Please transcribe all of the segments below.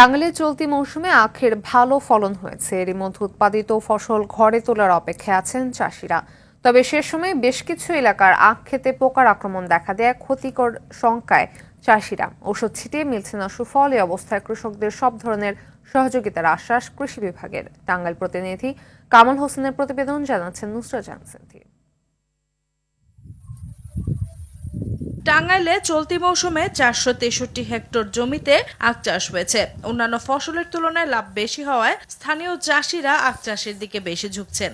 টাঙ্গাইলে চলতি মৌসুমে আখের ভালো ফলন হয়েছে। এরই মধ্যে উৎপাদিত ফসল ঘরে তোলার অপেক্ষায় আছেন চাষিরা। তবে সে সময় বেশ কিছু এলাকার আখ খেতে পোকার আক্রমণ দেখা দেয় ক্ষতিকর শঙ্কায় চাষিরা। ওষুধ ছিটিয়ে মিলছে না সুফল, এই অবস্থায় কৃষকদের সব ধরনের সহযোগিতার আশ্বাস কৃষি বিভাগের। টাঙ্গাইল প্রতিনিধি কামাল হোসেনের প্রতিবেদন জানাচ্ছেন নুসরা জানসেন্থি টাঙ্গাইলে চলতি মৌসুমে চারশো তেষট্টি হেক্টর জমিতে আখ চাষ হয়েছে। অন্যান্য ফসলের তুলনায় লাভ বেশি হওয়ায় স্থানীয় চাষিরা আখ চাষের দিকে বেশি ঝুঁকছেন।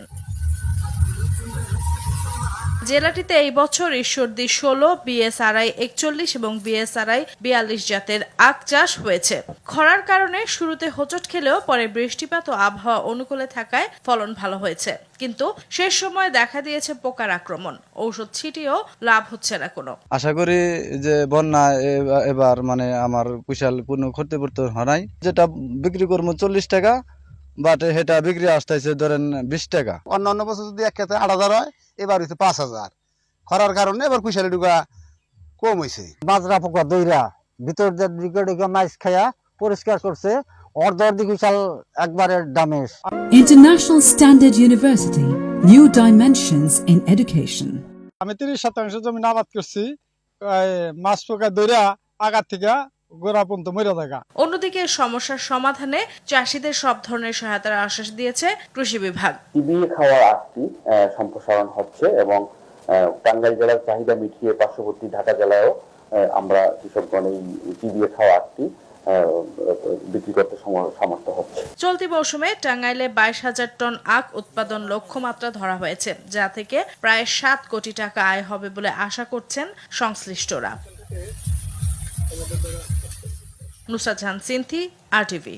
জেলাটিতে এই বছর ঈশ্বরদী ষোলো, বিএসআরআই একচল্লিশ এবং বিএসআরআই বিয়াল্লিশ জাতের আখ চাষ হয়েছে। খরার কারণে শুরুতে হোঁচট খেলেও পরে বৃষ্টিপাত ও আবহাওয়া অনুকূলে থাকায় ফলন ভালো হয়েছে। কিন্তু শেষ সময় দেখা দিয়েছে পোকার আক্রমণ। ঔষধ ছিটিয়েও লাভ হচ্ছে না কোনো। আশা করি যে বন্যা এবার মানে আমার কুশাল কোনো ক্ষতি পড়তে হয় নাই। যেটা বিক্রি করব চল্লিশ টাকা বাট সেটা বিক্রি আসতেছে ধরেন বিশ টাকা। অন্যান্য বছর যদি এক ক্ষেত্রে আট হাজার হয় এবার হচ্ছে পাঁচ হাজার। খরার কারণে এবার কুশালি ডুকা কম হয়েছে বাজরা পোকা দইরা ভিতর দিকে দিকে মাইস খায়া পরিষ্কার করছে অর্ধ অর্ধেক বিশাল একবারে damage International Standard University, New Dimensions in Education. আমি তিরিশ শতাংশ জমি আবাদ করছি মাছ পোকা দইরা আগার থেকে অন্যদিকে সমস্যার সমাধানে চাষিদের সব ধরনের সহায়তার আশ্বাস দিয়েছে কৃষি বিভাগ। চিবিয়ে খাওয়ার আহ, সম্প্রসারণ হচ্ছে এবং টাঙ্গাইল জেলার চাহিদা মিটিয়ে পার্শ্ববর্তী ঢাকা জেলায়ও আমরা কৃষকগণ এই চিবিয়ে খাওয়া আহ, বিক্রি করতে সমর্থ হচ্ছে। চলতি মৌসুমে টাঙ্গাইলে বাইশ হাজার টন আখ উৎপাদন লক্ষ্যমাত্রা ধরা হয়েছে যা থেকে প্রায় সাত কোটি টাকা আয় হবে বলে আশা করছেন সংশ্লিষ্টরা। Nusrat Jahan Sinthi R TV.